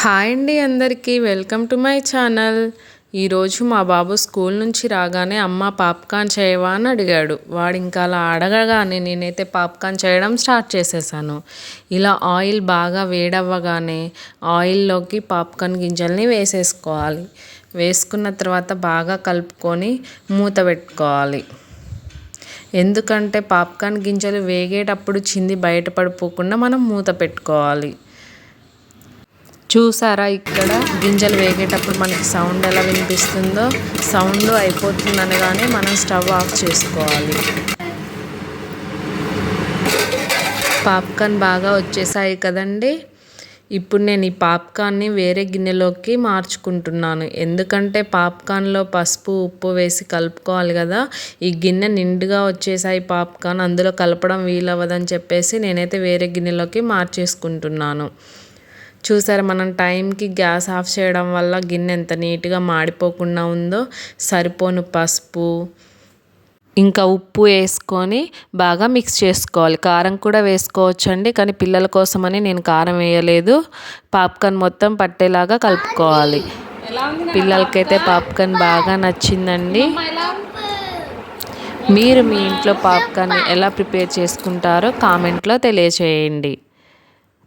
Hi అండి అందరికీ. Welcome to my channel. ఈరోజు మా బాబు స్కూల్ నుంచి రాగానే అమ్మ పాప్కార్న్ చేయవా అని అడిగాడు. వాడు ఇంకా అలా అడగగానే నేనైతే పాప్కార్న్ చేయడం స్టార్ట్ చేసేసాను. ఇలా ఆయిల్ బాగా వేడవ్వగానే ఆయిల్లోకి పాప్కార్న్ గింజల్ని వేసేసుకోవాలి. వేసుకున్న తర్వాత బాగా కలుపుకొని మూత పెట్టుకోవాలి. ఎందుకంటే పాప్కార్న్ గింజలు వేగేటప్పుడు చింది బయటపడిపోకుండా మనం మూత పెట్టుకోవాలి. చూసారా ఇక్కడ గింజలు వేగేటప్పుడు మనకి సౌండ్ ఎలా వినిపిస్తుందో? సౌండ్ అయిపోతుంది అనగానే మనం స్టవ్ ఆఫ్ చేసుకోవాలి. పాప్కార్న్ బాగా వచ్చేసాయి కదండి. ఇప్పుడు నేను ఈ పాప్కార్న్ని వేరే గిన్నెలోకి మార్చుకుంటున్నాను. ఎందుకంటే పాప్కార్న్లో పసుపు ఉప్పు వేసి కలుపుకోవాలి కదా. ఈ గిన్నె నిండుగా వచ్చేసాయి పాప్కార్న్. అందులో కలపడం వీలవ్వదని చెప్పేసి నేనైతే వేరే గిన్నెలోకి మార్చేసుకుంటున్నాను. చూసారా మనం టైంకి గ్యాస్ ఆఫ్ చేయడం వల్ల గిన్నె ఎంత నీట్గా మాడిపోకుండా ఉందో సరిపోను పసుపు. ఇంకా ఉప్పు వేసుకొని బాగా మిక్స్ చేసుకోవాలి. కారం కూడా వేసుకోవచ్చండి కానీ పిల్లల కోసమని నేను కారం వేయలేదు. పాప్కార్న్ మొత్తం పట్టేలాగా కలుపుకోవాలి. పిల్లలకైతే పాప్కార్న్ బాగా నచ్చిందండి. మీరు మీ ఇంట్లో పాప్కార్న్ ఎలా ప్రిపేర్ చేసుకుంటారో కామెంట్లో తెలియచేయండి.